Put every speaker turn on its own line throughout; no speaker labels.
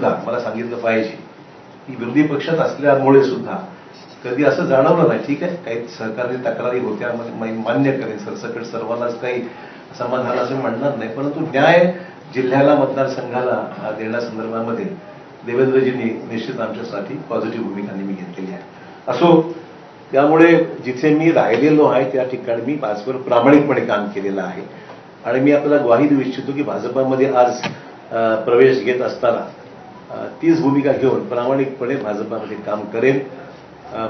सुद्धा मला सांगितलं पाहिजे. की विरोधी पक्षात असल्यामुळे सुद्धा कधी असं जाणवलं नाही. ठीक आहे काही सहकारी तक्रारी होत्या मान्य करेन सरसकट सर्वांनाच काही समाधान असं म्हणणार नाही. परंतु न्याय जिल्ह्याला मतदारसंघाला देण्यासंदर्भामध्ये देवेंद्रजींनी निश्चित आमच्यासाठी पॉझिटिव्ह भूमिका नेहमी घेतलेली आहे. असो त्यामुळे जिथे मी राहिलेलो आहे त्या ठिकाणी मी भाजपवर प्रामाणिकपणे काम केलेलं आहे. आणि मी आपल्याला ग्वाही देऊ इच्छितो की भाजपामध्ये आज प्रवेश घेत असताना तीच भूमिका घेऊन प्रामाणिकपणे भाजपामध्ये काम करेल.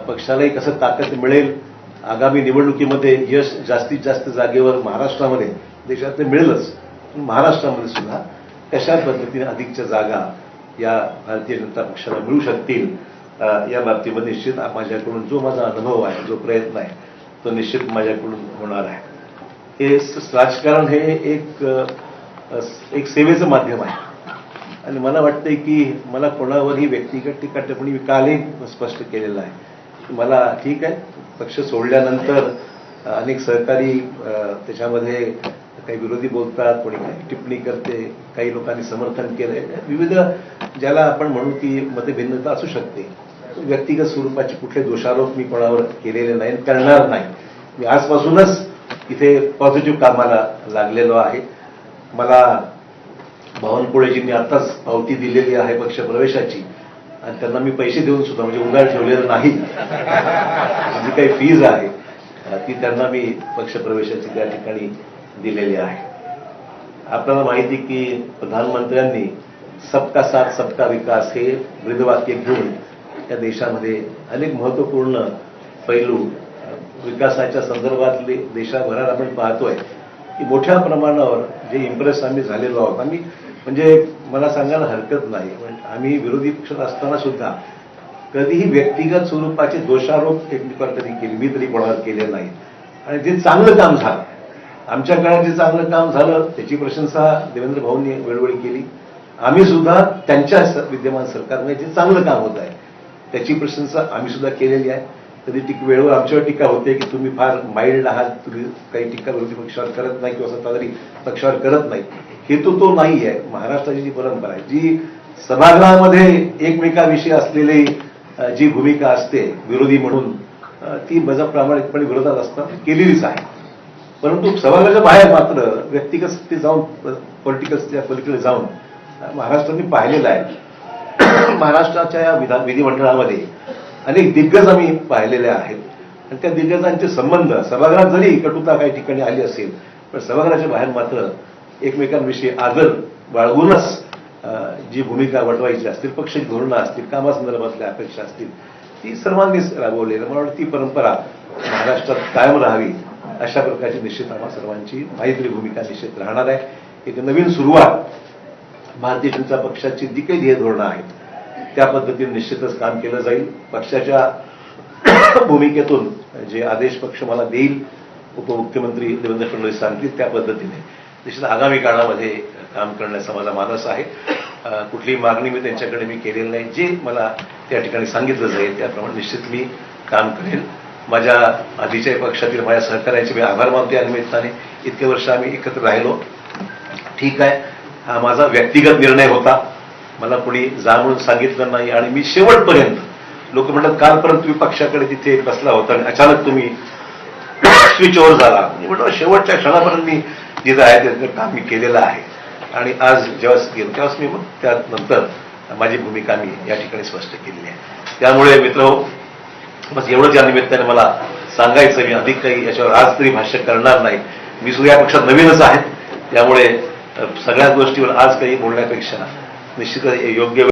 पक्षालाही कसं ताकद मिळेल आगामी निवडणुकीमध्ये यश जास्तीत जास्त जागेवर महाराष्ट्रामध्ये देशात मिळेलच पण महाराष्ट्रामध्ये सुद्धा कशा पद्धतीने अधिकच्या जागा या भारतीय जनता पक्षाला मिळू शकतील या बाबतीमध्ये निश्चित माझ्याकडून जो माझा अनुभव आहे जो प्रयत्न आहे तो निश्चित माझ्याकडून होणार आहे. हे स- राजकारण हे एक एक सेवेचं माध्यम आहे. आणि मला वाटतंय की मला कोणावरही व्यक्तिगत टीका टिप्पणी मी कालही स्पष्ट केलेलं आहे. मला ठीक आहे. पक्ष सोडल्यानंतर अनेक सहकारी त्याच्यामध्ये काही विरोधी बोलतात कोणी काही टिप्पणी करते काही लोकांनी समर्थन केलंय. विविध ज्याला आपण म्हणू की मतभिन्नता असू शकते. व्यक्तिगत स्वरूपाचे कुठले दोषारोप मी कोणावर केलेले नाही आणि करणार नाही. मी आजपासूनच इथे पॉझिटिव्ह कामाला लागलेलो आहे. मला बावनकुळेजींनी आताच पावती दिलेली आहे पक्ष प्रवेशाची आणि त्यांना मी पैसे देऊन सुद्धा म्हणजे उधार ठेवलेलं नाही. जी काही फीज आहे. ती त्यांना मी पक्ष प्रवेशाची त्या ठिकाणी दिलेली आहे. आपल्याला माहिती की प्रधानमंत्र्यांनी सबका साथ सबका विकास हे ब्रीदवाक्य घेऊन या देशामध्ये अनेक महत्त्वपूर्ण पैलू विकासाच्या संदर्भातले देशाभरात आपण पाहतोय की मोठ्या प्रमाणावर जे इम्प्रेस आम्ही झालेलो आहोत आम्ही म्हणजे मला सांगायला हरकत नाही. पण आम्ही विरोधी पक्षात असताना सुद्धा कधीही व्यक्तिगत स्वरूपाचे दोषारोप एकमेकावर कधी केले मी तरी कोणावर केले नाही. आणि जे चांगलं काम झालं आमच्या काळात जे चांगलं काम झालं त्याची प्रशंसा देवेंद्र भाऊंनी वेळोवेळी केली. आम्ही सुद्धा त्यांच्या विद्यमान सरकारने जे चांगलं काम होत आहे त्याची प्रशंसा आम्ही सुद्धा केलेली आहे. कधी टीक वेळेवर आमच्यावर टीका होते की तुम्ही फार माइल्ड आहात तुम्ही काही टीका विरोधी पक्षावर करत नाही किंवा सत्ताधारी पक्षावर करत नाही. हेतू तो नाही आहे महाराष्ट्राची जी परंपरा आहे जी सभागृहामध्ये एकमेकाविषयी असलेली जी भूमिका असते विरोधी म्हणून ती माझा प्रामाणिकपणे विरोधात असताना केलेलीच आहे. परंतु सभागृहाच्या बाहेर मात्र व्यक्तिगत स्थिती जाऊन पॉलिटिकल पलीकडे जाऊन अ, महाराष्ट्राने पाहिलेलं आहे. महाराष्ट्राच्या या विधान विधिमंडळामध्ये अनेक दिग्गज आम्ही पाहिलेले आहेत. आणि त्या दिग्गजांचे संबंध सभागृहात जरी कटुता काही ठिकाणी आली असेल पण सभागृहाच्या बाहेर मात्र एकमेकांविषयी आदर बाळगूनच जी भूमिका वटवायची असतील पक्षाची धोरणं असतील कामासंदर्भातल्या अपेक्षा असतील ती सर्वांनीच राबवलेली. मला वाटतं ती परंपरा महाराष्ट्रात कायम राहावी अशा प्रकारची निश्चित आम्हा सर्वांची माहिती भूमिका निश्चित राहणार आहे. एक नवीन सुरुवात भारतीय जनता पक्षाची जी काही ध्येय धोरणं आहेत त्या पद्धतीने निश्चितच काम केलं जाईल. पक्षाच्या भूमिकेतून जे आदेश पक्ष मला देईल उपमुख्यमंत्री देवेंद्र फडणवीस सांगतील त्या पद्धतीने. निश्चित आगामी काळामध्ये काम करण्याचा माझा मानस आहे. कुठलीही मागणी मी त्यांच्याकडे मी केलेली नाही. जे मला त्या ठिकाणी सांगितलं जाईल त्याप्रमाणे निश्चित मी काम करेल. माझ्या आधीच्या पक्षातील माझ्या सहकार्याचे मी आभार मानतो या निमित्ताने. इतके वर्ष आम्ही एकत्र राहिलो. ठीक आहे. हा माझा व्यक्तिगत निर्णय होता. मला कोणी जाणून सांगितलं नाही आणि मी शेवटपर्यंत लोक म्हणतात कालपर्यंत तुम्ही पक्षाकडे तिथे बसला होता आणि अचानक तुम्ही स्विच ओव्हर झाला. मी म्हटलं शेवटच्या क्षणापर्यंत मी जिथं आहे त्याचं काम मी केलेलं आहे. आणि आज जेव्हा गेलो तेव्हाच मी मग त्यानंतर माझी भूमिका मी या ठिकाणी स्पष्ट केलेली आहे. त्यामुळे मित्र बस एवढंच या निमित्ताने मला सांगायचं मी अधिक काही याच्यावर आज तरी भाष्य करणार नाही. मी सुद्धा या पक्षात नवीनच आहे. त्यामुळे सगळ्याच गोष्टीवर आज काही बोलण्यापेक्षा निश्चितच योग्य